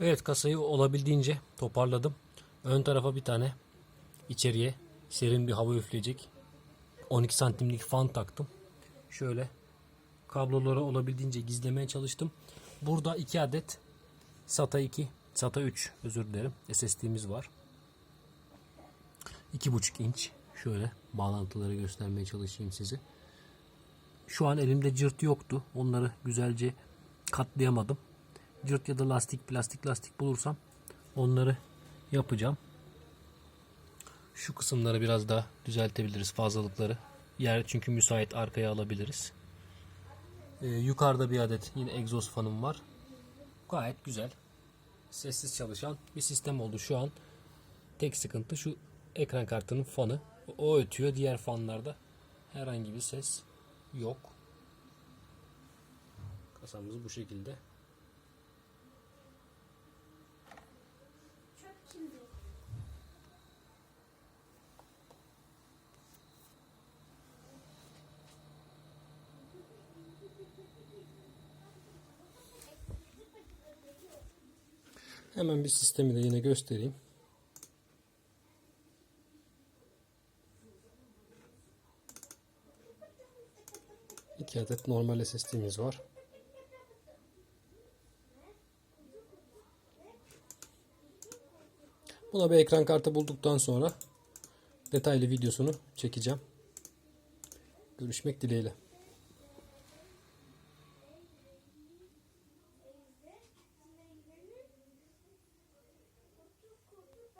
Evet kasayı olabildiğince toparladım. Ön tarafa bir tane içeriye serin bir hava üfleyecek 12 santimlik fan taktım. Şöyle kabloları olabildiğince gizlemeye çalıştım. Burada 2 adet SATA 2, SATA 3 özür dilerim SSD'miz var. 2.5 inç şöyle bağlantıları göstermeye çalışayım size. Şu an elimde cırt yoktu. Onları güzelce katlayamadım. Cırt ya da lastik, plastik lastik bulursam onları yapacağım. Şu kısımları biraz daha düzeltebiliriz fazlalıkları. Yer çünkü müsait arkaya alabiliriz. Ee, yukarıda bir adet yine egzoz fanım var. Gayet güzel. Sessiz çalışan bir sistem oldu şu an. Tek sıkıntı şu ekran kartının fanı. O ötüyor. Diğer fanlarda herhangi bir ses yok. Kasamız bu şekilde. Hemen bir sistemi de yine göstereyim. İki adet normal SSD'miz var. Buna bir ekran kartı bulduktan sonra detaylı videosunu çekeceğim. Görüşmek dileğiyle.